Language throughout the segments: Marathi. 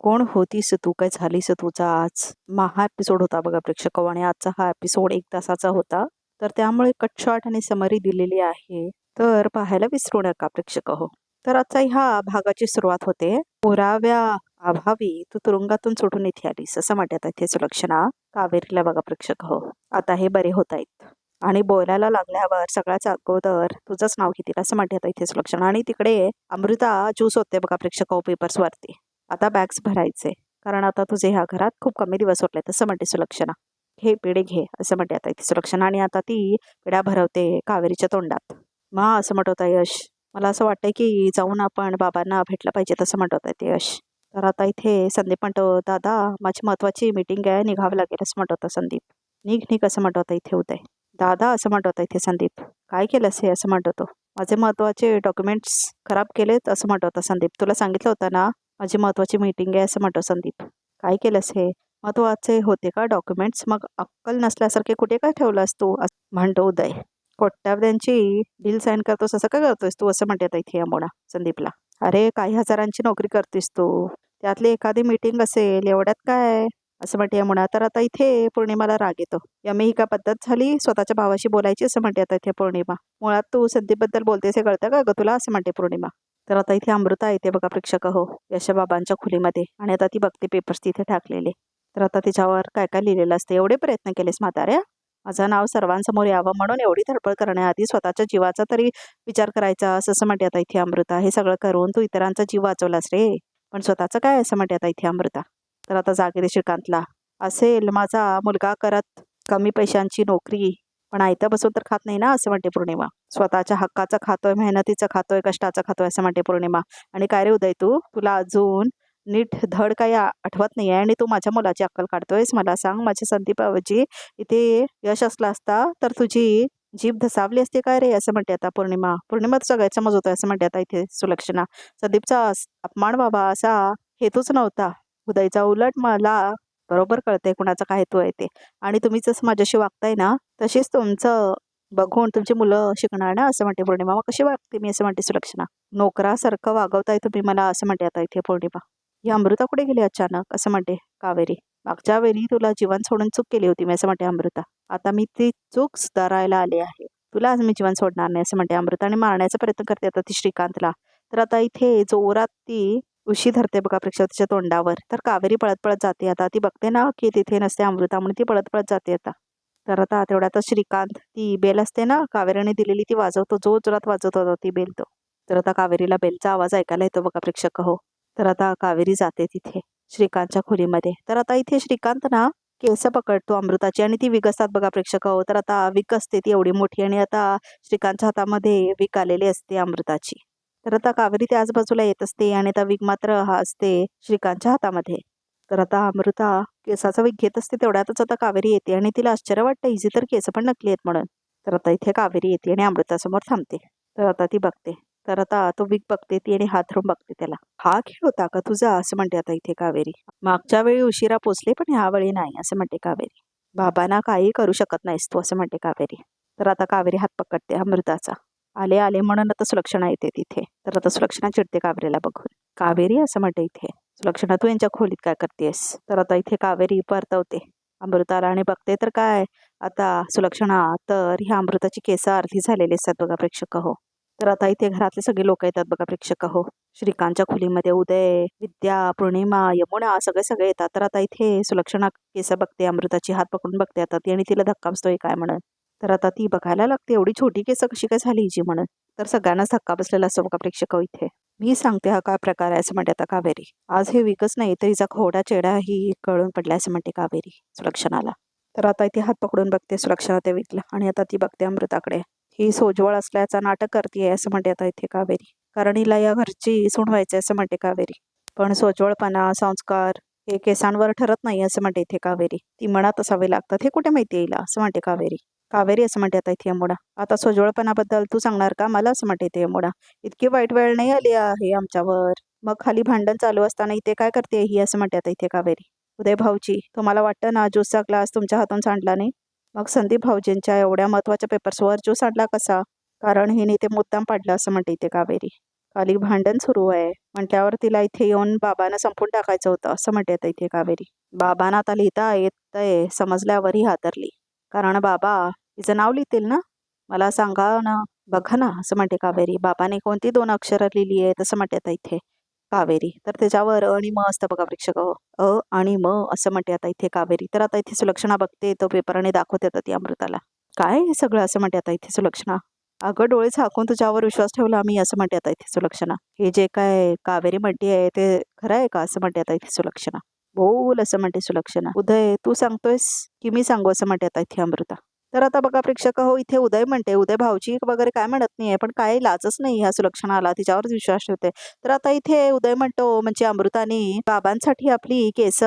कोण होतीस तू? काय झालीस तुझा आज? महा एपिसोड होता बघा प्रेक्षक आणि आजचा हा एपिसोड एक तासाचा होता. तर त्यामुळे कट शॉर्ट आणि समरी दिलेली आहे. तर पाहायला विसरू नका प्रेक्षक हो. तर आजचा ह्या भागाची सुरुवात होते. पुराव्या अभावी तू तुरुंगातून सुटून इथे आलीस असं म्हणतात इथे सुलक्षणा. कावेरीला बघा प्रेक्षक हो. आता हे बरे होत आहेत. आणि बोलायला लागल्यावर सगळ्याच अगोदर तुझंच नाव घेतील असं म्हणतात इथे सुलक्षणा. आणि तिकडे अमृता ज्यूस होते बघा प्रेक्षक हो पेपर्स वरती. आता बॅग्स भरायचे. कारण आता तुझे ह्या घरात खूप कमी दिवस उरले तसं म्हणते सुलक्षणा. घे पेढे घे असं म्हणते आता इथे सुलक्षणा. आणि आता ती पिढ्या भरवते कावेरीच्या तोंडात. मा असं म्हणत यश. मला असं वाटतंय की जाऊन आपण बाबांना भेटलं पाहिजे तसं म्हणत ते यश. तर आता इथे संदीप म्हणतो दादा माझी महत्वाची मीटिंग आहे निघावं लागेल असं म्हणत होता संदीप. निघ निघ असं म्हणत होता इथे उदय. दादा असं म्हणत होता इथे संदीप. काय केलंस हे? असं म्हणत होतो. माझे महत्त्वाचे डॉक्युमेंट्स खराब केलेत असं म्हणत होता संदीप. तुला सांगितलं होतं ना माझी महत्वाची मीटिंग आहे असं म्हणतो संदीप. काय केलंस हे? महत्त्वाचे होते का डॉक्युमेंट्स मग अक्कल नसल्यासारखे कुठे काय ठेवलास तू? म्हणतो उदय. कोट्यावध्यांची डील साईन करतोस असं का करतोयस तू? असं म्हणते आता इथे यमुना संदीपला. अरे काही हजारांची नोकरी करतेस तू. त्यातली एखादी मीटिंग असेल एवढ्यात काय? असं म्हणते यमुना. तर आता इथे पौर्णिमाला राग येतो. यमे ही का पद्धत झाली? स्वतःच्या भावाशी बोलायची? असं म्हणते आता इथे पौर्णिमा. मुळात तू संदीपबद्दल बोलतेस हे कळतं का ग तुला? असं म्हणते पौर्णिमा. तर आता इथे अमृता येते बघा प्रेक्षक हो यशबाबांच्या खोलीमध्ये. आणि आता ती बघते पेपर्स तिथे टाकलेले. तर आता तिच्यावर काय काय लिहिलेलं असतं? एवढे प्रयत्न केलेस म्हाताऱ्या? माझं नाव सर्वांसमोर यावं म्हणून एवढी धडपड करण्याआधी स्वतःच्या जीवाचा तरी विचार करायचा असं असं म्हणते आता इथे अमृता. हे सगळं करून तू इतरांचा जीव वाचवलास रे. पण स्वतःचं काय असं म्हणते आता इथे अमृता? तर आता जागे श्रीकांतला असेल माझा मुलगा करत कमी पैशांची नोकरी. पण आयतं बसून तर खात नाही ना असं म्हणते पौर्णिमा. स्वतःच्या हक्काचं खातोय मेहनतीचं खातोय कष्टाचं खातोय असं म्हणते पौर्णिमा. आणि काय रे उदय तू? तुला अजून नीट धड काही आठवत नाही आहे आणि तू माझ्या मुलाची अक्कल काढतोयस. मला सांग माझ्या संदीपावजी इथे यश असला असता तर तुझी जीभ धसावली असते काय रे? असं म्हणते आता पौर्णिमा. पौर्णिमा तुझा गैरसमज होतोय असं म्हणते आता इथे सुलक्षणा. संदीपचा अपमान बाबा असा हेतूच नव्हता. उदयचा उलट मला बरोबर कळते कुणाचा काय हेतू आहे ते. आणि तुम्ही जसं माझ्याशी वागताय ना तशीच तुमचं बघून तुमची मुलं शिकणार ना असं म्हणते पौर्णिमा. मग कशी वागते मी असं म्हणते सुलक्षणा. नोकरासारखं वागवताय तुम्ही मला असं म्हणते आता इथे पौर्णिमा. ही अमृता कुठे गेली अचानक? असं म्हणते कावेरी. मागच्या वेळी तुला जीवन सोडून चूक केली होती मी असं म्हणते अमृता. आता मी ती चूक सुधारायला आली आहे. तुला आज मी जीवन सोडणार नाही असं म्हणते अमृता. आणि मारण्याचा प्रयत्न करते आता ती श्रीकांतला. तर आता इथे जोरात ती उशी धरते बघा प्रेक्षकाच्या तोंडावर. तर कावेरी पळत पळत जाते आता. ती बघते ना की तिथे नसते अमृता म्हणून ती पळत पळत जाते आता. तर आता तेवढ्यातच श्रीकांत ती बेल असते ना कावेरीने दिलेली ती वाजवतो. जो जोरात वाजवत होता ती बेल तो. तर आता कावेरीला बेलचा आवाज ऐकायला येतो बघा प्रेक्षक हो. तर आता कावेरी जाते तिथे श्रीकांतच्या खोलीमध्ये. तर आता इथे श्रीकांत ना केस पकडतो अमृताची आणि ती विकसतात बघा प्रेक्षक हो. तर आता विक असते ती एवढी मोठी आणि आता श्रीकांतच्या हातामध्ये विक आलेली असते अमृताची. तर आता कावेरी त्याच बाजूला येत असते आणि आता विग मात्र हा असते श्रीकांतच्या हातामध्ये. तर आता अमृता केसाचा विग घेत असते तेवढ्यातच आता कावेरी येते आणि तिला आश्चर्य वाटतं इझी तर केस पण नकली आहेत म्हणून. तर आता इथे कावेरी येते आणि अमृतासमोर थांबते. तर आता ती बघते. तर आता तो विक बघते ती आणि हात धरून बघते त्याला. हा खेळ होता का तुझा? असं म्हणते आता इथे कावेरी. मागच्या वेळी उशिरा पोचले पण ह्यावेळी नाही असं म्हणते कावेरी. बाबांना काही करू शकत नाहीस तू असं म्हणते कावेरी. तर आता कावेरी हात पकडते अमृताचा. आले आले म्हणून आता सुलक्षणा येते तिथे. तर आता सुलक्षणा चिडते कावेरीला बघून. कावेरी असं म्हणते इथे सुलक्षणा तू यांच्या खोलीत काय करतेस तर आता इथे कावेरी परतवते. अमृताला आणि बघते तर काय? आता सुलक्षणा तर ह्या अमृताची केस अर्धी झालेली असतात बघा प्रेक्षक हो. तर आता इथे घरातले सगळे लोक येतात बघा प्रेक्षक हो. श्रीकांतच्या खोलीमध्ये उदय विद्या पौर्णिमा यमुना सगळे सगळे येतात. तर आता इथे सुलक्षणा केस बघते अमृताची हात पकडून बघते. आता ती आणि तिला धक्का बसतोय काय म्हणून. तर आता ती बघायला लागते एवढी छोटी केस कशी काय झाली हिची म्हणून. तर सगळ्यांनाच धक्का बसलेला असतो बघा प्रेक्षक हो इथे. मी सांगते हा काय प्रकार आहे असं म्हणते आता कावेरी. आज हे विकच नाही तर हिचा खोडा चेडा ही कळून पडला असं म्हणते कावेरी सुलक्षणाला. तर आता इथे हात पकडून बघते सुलक्षणा ते विकला आणि आता ती बघते अमृताकडे. ही सोजवळ असल्याचा नाटक करते असं म्हणते आता इथे कावेरी. कारण हिला या घरची सून असं म्हणते कावेरी. पण सोजवळपणा संस्कार हे केसांवर ठरत नाही असं म्हणते इथे कावेरी. ती मनात असावे लागतात हे कुठे माहिती येईल असं म्हणते कावेरी. कावेरी असं म्हणते आता इथे यमुना आता सोजवळपणाबद्दल तू सांगणार का? मला असं म्हणते इथे यमुना इतकी वाईट वेळ नाही आली आहे आमच्यावर. मग खाली भांडण चालू असताना इथे काय करते ही असं म्हणते आता इथे कावेरी. उदय भाऊजी तुम्हाला वाटतं ना ज्यूसचा ग्लास तुमच्या हातून सांडला नाही? मग संदीप भाऊजींच्या एवढ्या महत्त्वाच्या पेपर्सवर ज्यूस आणला कसा? कारण हिने ते मुद्दाम पाडलं असं म्हणते इथे कावेरी. खाली भांडण सुरू आहे. म्हटल्यावर तिला इथे येऊन बाबांना संपून टाकायचं होतं असं म्हणते आता इथे कावेरी. बाबांना आता लिहिता येतंय समजल्यावरही हातरली कारण बाबा तिचं नाव लिहितील ना? मला सांगा ना बघा ना असं म्हणते कावेरी. बाबाने कोणती दोन अक्षरं लिहिली आहेत तसं म्हणते आता इथे कावेरी. तर त्याच्यावर अ आणि म असतं बघा प्रेक्षक. अ आणि म असं म्हणते आता इथे कावेरी. तर आता इथे सुलक्षणा बघते तो पेपर आणि दाखवते आता ती अमृताला. काय हे सगळं असं म्हणते आता इथे सुलक्षणा. अगं डोळे झाकून तुझ्यावर विश्वास ठेवला मी असं म्हणते आता इथे सुलक्षणा. हे जे काय कावेरी म्हणते आहे ते खरं आहे का असं म्हणते आता इथे सुलक्षणा. बोल असं म्हणते सुलक्षणा. उदय तू सांगतोयस की मी सांगू असं म्हणते आता इथे अमृता. तर आता बघा प्रेक्षक हो इथे उदय म्हणते. उदय भाऊजी वगैरे काय म्हणत नाहीये पण काय लाजच नाही ह्या सुलक्षणाला तिच्यावरच विश्वास ठेवते. तर आता इथे उदय म्हणतो म्हणजे अमृताने बाबांसाठी आपली केस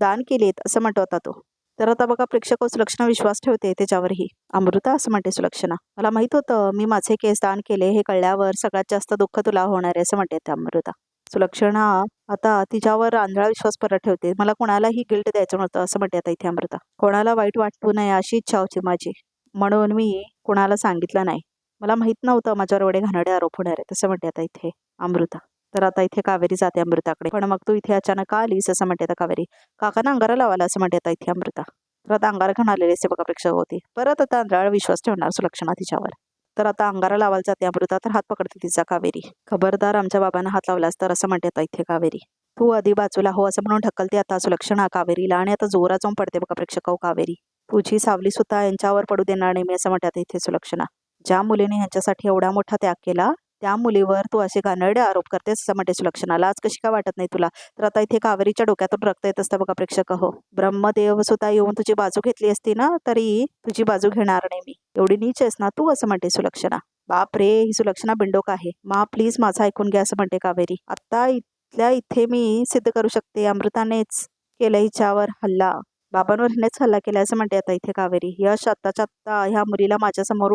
दान केलीत असं म्हणतो आता तो. तर आता बघा प्रेक्षक हो, सुलक्षणा विश्वास ठेवते त्याच्यावरही. अमृता असं म्हणते सुलक्षणा. मला माहीत होतं मी माझे केस दान केले. हे कळल्यावर सगळ्यात जास्त दुःख तुला होणार आहे असं म्हणते ते अमृता. सुलक्षणा आता तिच्यावर आंधळा विश्वास परत ठेवते. मला कोणालाही गिल्ट द्यायचं नव्हतं असं म्हणते आता इथे अमृता. कोणाला वाईट वाटू नये अशी इच्छा होती माझी. म्हणून मी कोणाला सांगितलं नाही. मला माहीत नव्हतं माझ्यावर एवढे घाणडे आरोप होणार आहे तसं म्हणते आता इथे अमृता. तर आता इथे कावेरी जाते अमृताकडे. पण मग तू इथे अचानक का आलीस असं म्हणते आता कावेरी. काकांना अंगारा लावायला असं म्हणते आता इथे अमृता. तर आता अंगार घाण आलेले असते बघा प्रेक्षक होती. परत आता आंधळा विश्वास ठेवणार सुलक्षणा तिच्यावर. तर आता अंगारा लावायला जाते अमृता तर हात पकडते तिचा कावेरी. खबरदार आमच्या बाबांना हात लावलास तर असं म्हणते इथे कावेरी. तू आधी बाजूला हो असं म्हणून ढकलते आता सुलक्षणा कावेरीला आणि आता जोरा जाऊन पडते बघा प्रेक्षक हो कावेरी. तुझी सावली सुद्धा यांच्यावर पडू देणार नाही मी असं म्हणते इथे सुलक्षणा. ज्या मुलीने यांच्यासाठी एवढा मोठा त्याग केला त्या मुलीवर तू असे घाणेरडे आरोप करतेस असं म्हणते सुलक्षणाला आज कशी काय वाटत नाही तुला? तर आता इथे कावेरीच्या डोक्यातून रक्त येत असतं बघा प्रेक्षक. हो ब्रह्मदेव सुद्धा येऊन तुझी बाजू घेतली असती ना तरी तुझी बाजू घेणार नाही मी. एवढी नीच आहेस ना तू असं म्हणते सुलक्षणा. बाप रे ही सुलक्षणा बिंडोक आहे. मा प्लीज माझा ऐकून घ्या असं म्हणते कावेरी. आता इथल्या इथे मी सिद्ध करू शकते अमृतानेच केलं हिच्यावर हल्ला. बाबांवर हिनेच हल्ला केला असं म्हणते आता इथे कावेरी. यश आत्ताच्या आत्ता ह्या मुलीला माझ्यासमोर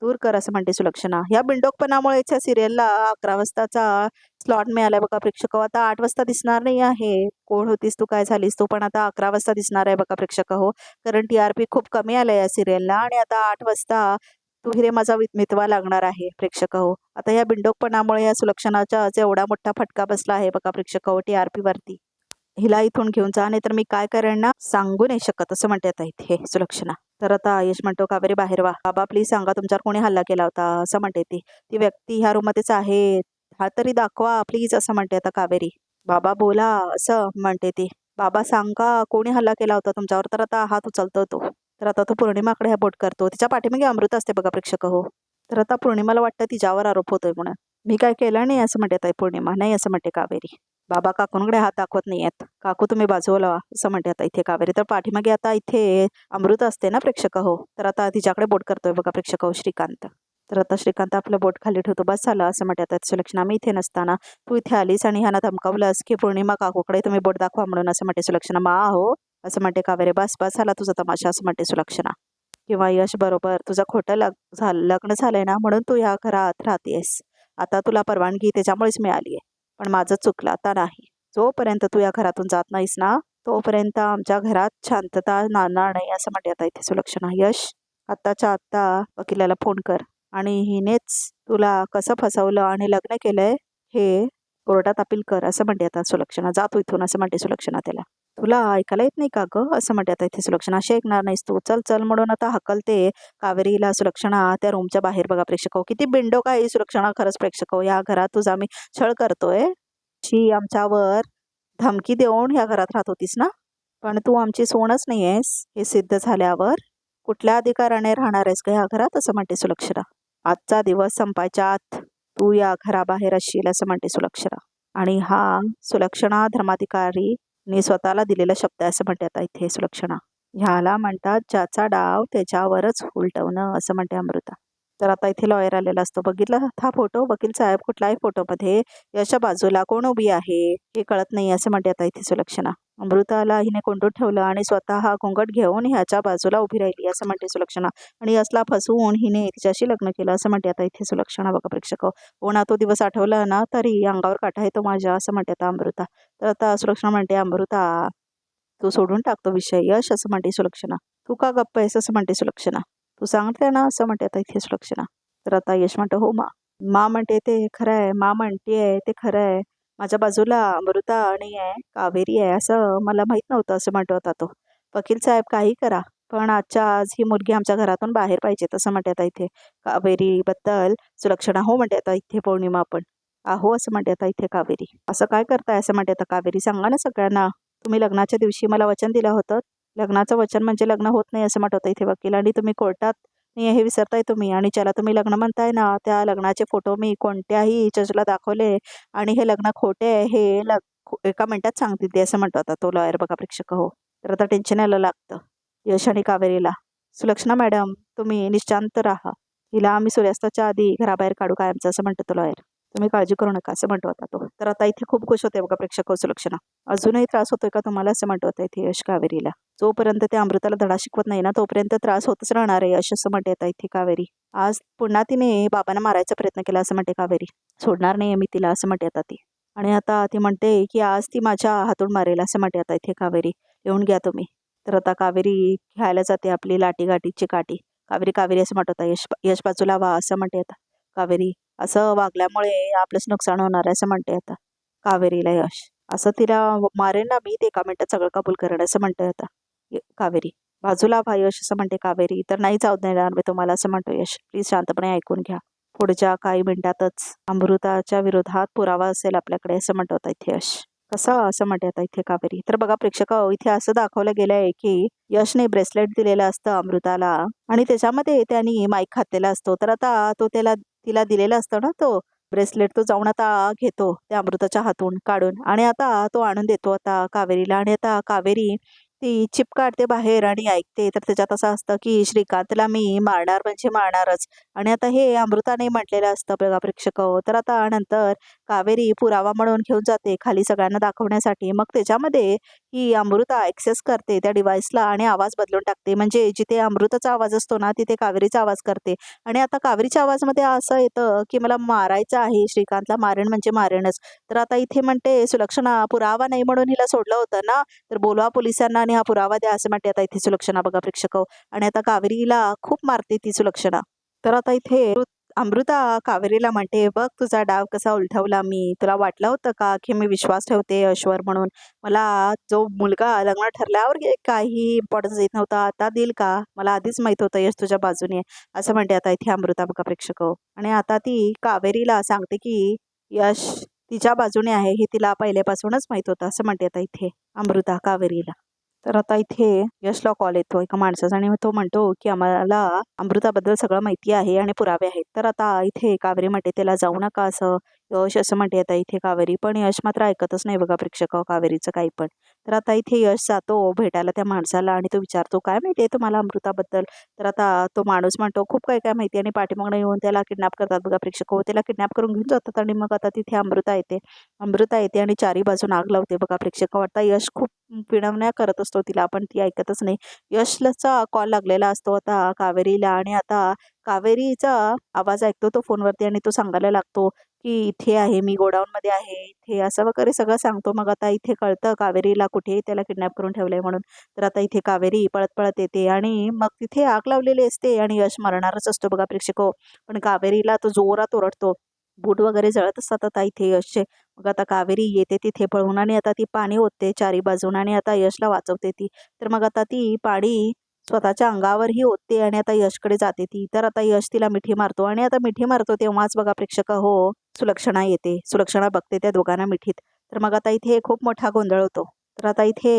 दूर कर असं म्हणते सुलक्षणा. ह्या बिंडोकपणामुळेच या सिरियलला अकरा वाजताचा स्लॉट मिळालाय बघा प्रेक्षक. हो. आता आठ वाजता दिसणार नाही आहे. कोण होतीस तू? काय झालीस तू? पण आता अकरा वाजता दिसणार आहे बघा प्रेक्षक. हो कारण टी आर पी खूप कमी आलाय या सिरियलला आणि आता आठ वाजता तू हिरे माझा वि- मितवा लागणार आहे प्रेक्षक. हो आता या बिंडोकपणामुळे या सुलक्षणाचा एवढा मोठा फटका बसला आहे बघा प्रेक्षक. हो टी आर पी वरती. हिला इथून घेऊन जा नाही तर मी काय करेन सांगू नाही शकत असं म्हणते आता इथे सुलक्षणा. तर आता यश म्हणतो कावेरी बाहेर वा? बाबा प्लीज सांगा तुमच्यावर कोणी हल्ला केला होता असं म्हणते ती. ती व्यक्ती ह्या रूममध्येच आहे. हा तरी दाखवा प्लीज असं म्हणते आता कावेरी. बाबा बोला असं म्हणते ती. बाबा सांगा कोणी हल्ला केला होता तुमच्यावर? तर आता हात उचलतो तो. तर आता तो पौर्णिमाकडे हा बोट करतो. तिच्या पाठीमागे अमृत असते बघा प्रेक्षक हो. तर आता पौर्णिमाला वाटतं तिच्यावर आरोप होतोय म्हणून. मी काय केलं नाही असं म्हणते ताई पौर्णिमा. नाही असं म्हणते कावेरी. बाबा काकूंकडे हात दाखवत नाही आहेत काकू तुम्ही बाजूला असं म्हणते आता इथे कावेरी. तर पाठीमागे आता इथे अमृत असते ना प्रेक्षक हो. तर आता तिच्याकडे बोट करतोय बघा प्रेक्षक हो श्रीकांत. तर आता श्रीकांत आपलं बोट खाली ठेवतो. बस झालं असं म्हणते आता सुलक्षणा. मी इथे नसताना तू इथे आलीस आणि ह्यांना धमकावलंस की पौर्णिमा काकूकडे तुम्ही बोट दाखवा म्हणून असं म्हणते सुलक्षणा. मा हो असं म्हणते कावेरी. बस बस झाला तुझा तमाशा असं म्हणते सुलक्षणा. किंवा यश बरोबर. तुझं खोटं लग झालं लग्न झालंय ना म्हणून तू ह्या घरात राहतेस. आता तुला परवानगी त्याच्यामुळेच मिळाली आहे पण माझं चुकलं आता नाही. जोपर्यंत तू या घरातून जात नाहीस ना तोपर्यंत आमच्या घरात शांतता नाणार नाही असं म्हणते आता इथे सुलक्षणा. यश आत्ताच्या आत्ता वकिलाला फोन कर. आणि हिनेच तुला कसं फसवलं आणि लग्न केलंय हे कोर्टात अपील कर असं म्हणते आता सुलक्षणा. जातो इथून असं म्हणते सुलक्षणा त्याला. तुला ऐकायला येत नाही का ग असं म्हणते आता इथे सुलक्षणा. अशी ऐकणार नाहीस तू. चल चल म्हणून आता हकलते कावेरीला सुलक्षणा. त्या रूमच्या बाहेर बघा प्रेक्षक हो. किती बिंडो काय सुलक्षणा खरंच प्रेक्षक हो. या घरात तुझा आम्ही छळ करतोय. शी आमच्यावर धमकी देऊन ह्या घरात राहत होतीस ना? पण तू आमची सोनच नाही आहेस हे सिद्ध झाल्यावर. कुठल्या अधिकाराने राहणार आहेस का ह्या घरात? असं म्हणते सुलक्षरा. आजचा दिवस संपायच्या आत तू या घराबाहेर असशील असं म्हणते सुलक्षरा. आणि हा सुलक्षणा धर्माधिकारी ने स्वतःला दिलेला शब्द आहे असं म्हणते आता इथे सुलक्षणा. ह्याला म्हणतात ज्याचा डाव त्याच्यावरच उलटवणं असं म्हणते अमृता. तर आता इथे लॉयर आलेला असतो. बघितला हा फोटो वकील साहेब कुठलाही फोटोमध्ये याच्या बाजूला कोण उभी आहे? हे कळत नाही असं म्हणते आता इथे सुलक्षणा. अमृताला हिने कोंडून ठेवलं आणि स्वतः हा घोंगट घेऊन ह्याच्या बाजूला उभी राहिली असं म्हणते सुलक्षणा. आणि असला फसवून हिने तिच्याशी लग्न केलं असं म्हणते आता इथे सुलक्षणा बघा प्रेक्षक. कोणा तो दिवस आठवला ना तरी अंगावर काटा येतो माझ्या असं म्हणते आता अमृता. तर आता सुलक्षणा म्हणते अमृता तू सोडून टाकतो विषय यश असं म्हणते सुलक्षणा. तू का गप्प आहेस? असं म्हणते सुलक्षणा. तू सांगते ना असं म्हणते आता इथे सुलक्षणा तर आता यश म्हणतो हो मा मा म्हणते ते खरं आहे. मा म्हणते आहे ते खरं आहे. माझ्या बाजूला अमृता आणि आहे कावेरी आहे. असं मला माहीत नव्हतं असं म्हणत होता तो. वकील साहेब काही करा. पण आजच्या आज ही मुलगी आमच्या घरातून बाहेर पाहिजे तसं म्हणते आता इथे. कावेरीबद्दल सुलक्षणा हो म्हणते आता इथे पौर्णिमा आपण. आहो असं म्हणते आता इथे कावेरी. असं काय करताय? असं म्हणते आता कावेरी. सांगा ना सगळ्यांना. तुम्ही लग्नाच्या दिवशी मला वचन दिलं होतं लग्नाचं वचन म्हणजे लग्न होत नाही असं म्हणत होतं इथे वकील. आणि तुम्ही कोर्टात नाही हे विसरताय तुम्ही. आणि ज्याला तुम्ही लग्न म्हणताय ना त्या लग्नाचे फोटो मी कोणत्याही जजला दाखवले. आणि हे लग्न खोटे आहे हे लग एका मिनिटात सांगते ते असं म्हणतो आता तो लॉयर बघा प्रेक्षक. हो. तर आता टेन्शन यायला लागतं. यश आणि कावेरीला. सुलक्षणा मॅडम तुम्ही निश्चांत राहा. हिला आम्ही सूर्यास्ताच्या आधी घराबाहेर काढू कायमचं असं म्हणतो तो लॉयर तुम्ही काळजी करू नका असं म्हणतो होता तो. तर आता इथे खूप खुश होते बघा प्रेक्षक हो सुलक्षणा अजूनही त्रास होतोय का तुम्हाला असं म्हणतो होता इथे यश कावेरीला. जोपर्यंत ते अमृताला धडा शिकवत नाही ना तोपर्यंत त्रास होतच राहणार आहे यश असं म्हणते आता इथे कावेरी. आज पुन्हा तिने बाबांना मारायचा प्रयत्न केला असं म्हणते कावेरी. सोडणार नाही मी तिला असं म्हणते आता ती. आणि आता ती म्हणते की आज ती माझ्या हातून मारेल असं म्हणते आता इथे कावेरी. येऊन घ्या तुम्ही. तर आता कावेरी खेळायला जाते आपली लाटी गाठीची काठी. कावेरी कावेरी असं म्हणत होता यश यश बाजूला वा असं म्हणते आता कावेरी. असं वागल्यामुळे आपलंच नुकसान होणार आहे असं म्हणते आता. कावेरीला यश. असं तिला मारेन ना मी ते एका मिनिटात सगळं कबूल करेन असं म्हणते आता. कावेरी. बाजूला भा यश असं म्हणते कावेरी. तर नाही जाऊ देणार मी तुम्हाला असं म्हणतो यश. प्लीज शांतपणे ऐकून घ्या. पुढच्या काही मिनिटातच अमृताच्या विरोधात पुरावा असेल आपल्याकडे असं म्हणतो आता इथे यश. कसं असं म्हणते आता इथे कावेरी? तर बघा प्रेक्षक इथे असं दाखवलं गेलं आहे की यशने ब्रेसलेट दिलेलं असतं अमृताला आणि त्याच्यामध्ये त्यांनी माईक घातलेला असतो. तर आता तो त्याला तिला दिलेला असतो ना तो ब्रेसलेट तो जाऊन आता घेतो त्या अमृताच्या हातून काढून. आणि आता तो आणून देतो आता कावेरीला. आणि आता कावेरी ती चिप काढते बाहेर आणि ऐकते. तर त्याच्यात असं असतं की श्रीकांतला मी मारणार म्हणजे मारणारच. आणि आता हे अमृताने म्हटलेलं असतं बघा प्रेक्षक. तर आता नंतर कावेरी पुरावा म्हणून घेऊन जाते. खाली सगळ्यांना दाखवण्यासाठी. मग त्याच्यामध्ये ही अमृता ॲक्सेस करते त्या डिव्हाइसला आणि आवाज बदलून टाकते. म्हणजे जिथे अमृताचा आवाज असतो ना तिथे कावेरीचा आवाज करते. आणि आता कावेरीच्या आवाजमध्ये असं येतं की मला मारायचं आहे श्रीकांतला. मारण म्हणजे मारणच तर आता इथे म्हणते सुलक्षणा पुरावा नाही म्हणून हिला सोडलं होतं ना तर बोलवा पोलिसांना आणि हा पुरावा द्या असं म्हणते. आता इथे सुलक्षणा बघा प्रेक्षक. आणि आता कावेरीला खूप मारते ती सुलक्षणा. तर आता इथे अमृता कावेरीला म्हणते बघ तुझा डाव कसा उलटवला मी. तुला वाटलं होतं का की मी विश्वास ठेवते अश्वर म्हणून? मला जो मुलगा लग्न ठरल्यावर काही इम्पॉर्टन्स देत नव्हता आता देईल का? मला आधीच माहीत होतं यश तुझ्या बाजूने. असं म्हणते आता इथे अमृता बघा प्रेक्षक. आणि आता ती कावेरीला सांगते की यश तिच्या बाजूने आहे हे तिला पहिल्यापासूनच माहीत होतं असं म्हणते आता इथे अमृता कावेरीला. तर आता इथे यशला कॉल येतो एका माणसाचा आणि तो म्हणतो की आम्हाला अमृताबद्दल सगळं माहिती आहे आणि पुरावे आहेत. तर आता इथे कावेरी म्हणते त्याला जाऊ नका असं यश असं म्हणते. आता इथे कावेरी पण यश मात्र ऐकतच नाही बघा प्रेक्षक कावेरीचं काही पण. तर आता इथे यश जातो भेटायला त्या माणसाला आणि तो विचारतो काय माहिती आहे तुम्हाला अमृताबद्दल? तर आता तो माणूस म्हणतो खूप काय काय माहिती आणि पाठीमागणं येऊन त्याला किडनॅप करतात बघा प्रेक्षक. हो त्याला किडनॅप करून घेऊन जातात आणि मग आता तिथे अमृता येते. अमृता येते आणि चारी बाजून आग लावते बघा प्रेक्षक. वाटता यश खूप पिणवण्या करत असतो तिला पण ती ऐकतच नाही. यशलाचा कॉल लागलेला असतो आता कावेरीला आणि आता कावेरीचा आवाज ऐकतो तो फोनवरती आणि तो सांगायला लागतो की इथे आहे मी गोडाऊनमध्ये आहे इथे असं वगैरे सगळं सांगतो. मग आता इथे कळतं कावेरीला कुठे त्याला किडनॅप करून ठेवलंय म्हणून. तर आता इथे कावेरी पळत पळत येते आणि मग तिथे आग लावलेली असते आणि यश मरणारच असतो बघा प्रेक्षको. पण कावेरीला तो जोरात ओरडतो. बूट वगैरे जळत असतात आता इथे यशचे. मग आता कावेरी येते तिथे पळून आणि आता ती पाणी ओतते चारी बाजून आणि आता यशला वाचवते ती. तर मग आता ती पाणी स्वतःच्या अंगावरही ओतते आणि आता यशकडे जाते ती. तर आता यश तिला मिठी मारतो आणि आता मिठी मारतो तेव्हाच बघा प्रेक्षक हो सुलक्षणा येते. सुलक्षणा बघते त्या दोघांना मिठीत. तर मग आता इथे खूप मोठा गोंधळ होतो. तर आता इथे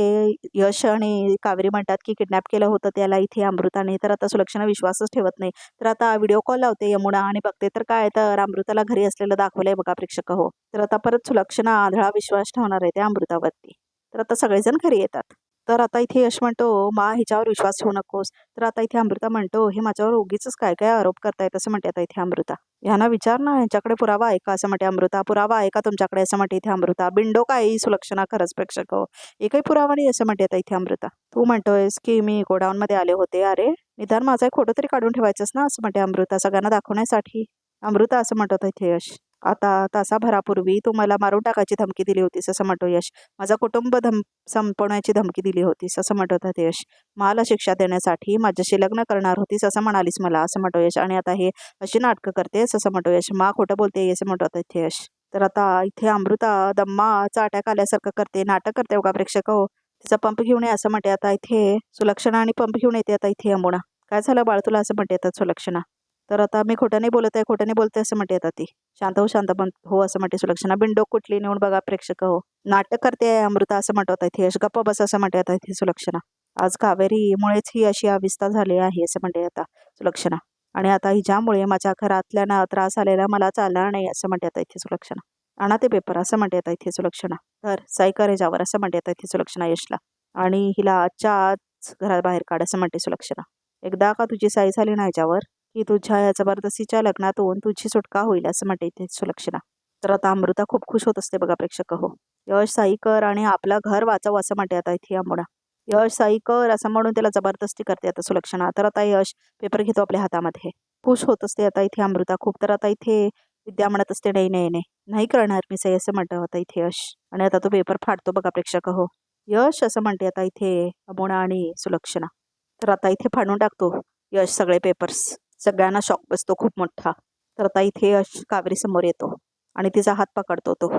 यश आणि कावेरी म्हणतात की किडनॅप केलं होतं त्याला इथे अमृताने. तर आता सुलक्षणा विश्वासच ठेवत नाही. तर आता व्हिडिओ कॉल लावते यमुना आणि बघते. तर काय तर अमृताला घरी असलेलं दाखवलंय बघा प्रेक्षक हो. तर आता परत सुलक्षणा आधळा विश्वास ठेवणार आहे त्या अमृतावरती. तर आता सगळेजण घरी येतात. तर आता इथे यश म्हणतो मा ह्याच्यावर विश्वास ठेवू नकोस. तर आता इथे अमृता म्हणतो हे माझ्यावर उगीच काय काय आरोप करतायत असं म्हणते आता इथे अमृता. ह्यांना विचार ना ह्यांच्याकडे पुरावा आहे का? असं म्हणते अमृता. पुरावा आहे का तुमच्याकडे? असं म्हणते इथे अमृता. बिंडो काय सुलक्षणा खरंच प्रेक्षक हो. एकही पुरावा नाही असं म्हणते आता इथे अमृता. तू म्हणतोयस की मी गोडाऊनमध्ये आले होते. अरे निदान माझा एक फोटो तरी काढून ठेवायचंस ना असं म्हणते अमृता. सगळ्यांना दाखवण्यासाठी. अमृता असं म्हणतो आता इथे यश. आता तासाभरापूर्वी तू मला मारून टाकायची धमकी दिली होतीस असं म्हणतो यश. माझा कुटुंब धम संपवण्याची धमकी दिली होतीस असं म्हणत होतात यश. मला शिक्षा देण्यासाठी माझ्याशी लग्न करणार होतीस असं म्हणालीस मला असं म्हणतो यश. आणि आता हे अशी नाटकं करतेस असं म्हणतो यश. मा खोटं बोलते असं म्हणतो होता इथे यश. तर आता इथे अमृता दम्माचा अटॅक आल्यासारखं करते नाटक करते बघा प्रेक्षक हो. तिचा पंप घेऊन ये असं म्हणते. आता इथे सुलक्षणा आणि पंप घेऊन येते आता इथे यमुना. काय झालं बाळ तुला असं म्हणते आता सुलक्षणा? तर आता मी खोटं नाही बोलत आहे खोटं नाही बोलते असं म्हणते आता ती. शांत हो शांत पण हो असं म्हणते सुलक्षणा. बिंडोक कुठली नेऊन बघा प्रेक्षक हो. नाटक करते आहे अमृता असं म्हणत होता यश गप्प बस असं म्हणते आता इथे सुलक्षणा. आज कावेरीमुळेच ही अशी अविस्था झाली आहे असं म्हणते आता सुलक्षणा. आणि आता हिच्यामुळे माझ्या घरातल्यांना त्रास आलेला मला चालणार नाही असं म्हणते आता इथे सुलक्षणा. आणा ते पेपर असं म्हणते आता इथे सुलक्षणा. तर साई कर ह्याच्यावर असं म्हणते आता इथे सुलक्षणा यशला. आणि हिला आजच्या आज घरात बाहेर काढ असं म्हणते सुलक्षणा. एकदा का तुझी साई झाली ना ह्याच्यावर की तुझ्या या जबरदस्तीच्या लग्नातून तुझी सुटका होईल असं म्हणते इथे सुलक्षणा. तर आता अमृता खूप खुश होत असते बघा प्रेक्षक हो. यश साईकर आणि आपलं घर वाचव असं म्हणते आता इथे अमुडा यश साईकर असं म्हणून त्याला जबरदस्ती करते आता सुलक्षणा. तर आता यश पेपर घेतो आपल्या हातामध्ये. खुश होत असते आता इथे अमृता खूप. तर आता इथे विद्या म्हणत असते नाही नाही नाही नाही करणार मी सई असं म्हणतो होता इथे यश. आणि आता तो पेपर फाडतो बघा प्रेक्षक हो. यश असं म्हणते आता इथे अमोणा आणि सुलक्षणा. तर आता इथे फाडून टाकतो यश सगळे पेपर्स सगळ्यांना शॉक बसतो खूप मोठा. तर आता इथे यश कावेरी समोर येतो आणि तिचा हात पकडतो तो.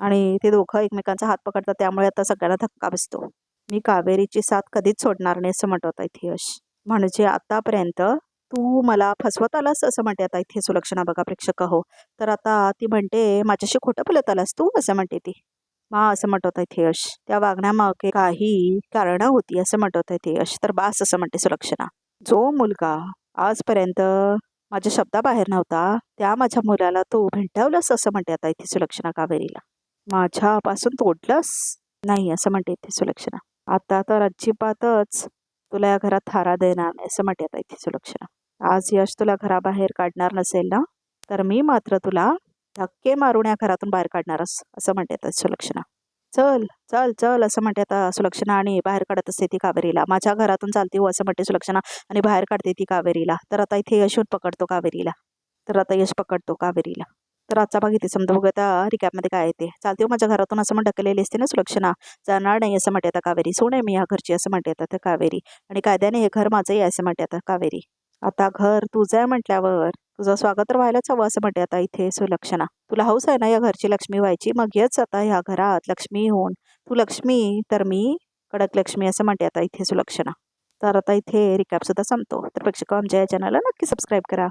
आणि ते दोघं एकमेकांचा हात पकडतात त्यामुळे आता सगळ्यांना धक्का बसतो. मी कावेरीची साथ कधीच सोडणार नाही असं म्हणत होता इथे यश. म्हणजे आतापर्यंत तू मला फसवत आलास असं म्हणते आता इथे सुलक्षणा बघा प्रेक्षक हो. तर आता ती म्हणते माझ्याशी खोटं बोलत आलास तू? असं म्हणते ती. मा असं म्हणत होता इथे यश. त्या वागण्यामागे काही कारणं होती असं म्हणत होता इथे यश. तर बास असं म्हणते सुलक्षणा. जो मुलगा आजपर्यंत माझ्या शब्दाबाहेर नव्हता. त्या माझ्या मुलाला तू भेंटावलंस असं म्हणते आता इथे सुलक्षणा कावेरीला. माझ्यापासून तोडलंस? नाही असं म्हणते इथे सुलक्षणा. आता तर अजिबातच तुला या घरात थारा देणार नाही असं म्हणते आता इथे सुलक्षणा. आज यश तुला घराबाहेर काढणार नसेल ना तर मी मात्र तुला धक्के मारून या घरातून बाहेर काढणारच असं म्हणते आता सुलक्षणा. चल चल चल असं म्हणते आता सुलक्षणा आणि बाहेर काढत असते ती कावेरीला. माझ्या घरातून चालते हो असं म्हणते सुलक्षणा आणि बाहेर काढते ती कावेरीला. तर आता इथे यश पकडतो कावेरीला. तर आता यश पकडतो कावेरीला. तर आजचा भाग इथे समजा बघा आता रिकॅपमध्ये काय येते चालते हो माझ्या घरातून असं म्हणत ढकलेली असते ना सुलक्षणा. जाणार नाही असं म्हणते आता कावेरी. सोड मी या घरची असं म्हणते आता कावेरी. आणि कायद्याने हे घर माझंही आहे असं म्हणते आता कावेरी. आता घर तुझं आहे म्हटल्यावर तुझं स्वागत तर व्हायलाच हवं असं म्हणते आता इथे सुलक्षणा. तुला हौस आहे ना या घरची लक्ष्मी व्हायची? मग येच आता ह्या घरात लक्ष्मी होऊन. तू लक्ष्मी तर मी कडक लक्ष्मी असं म्हणते आता इथे सुलक्षणा. तर आता इथे रिकॅप सुद्धा संपतो. तर प्रेक्षक आमच्या या चॅनलला नक्की सबस्क्राईब करा.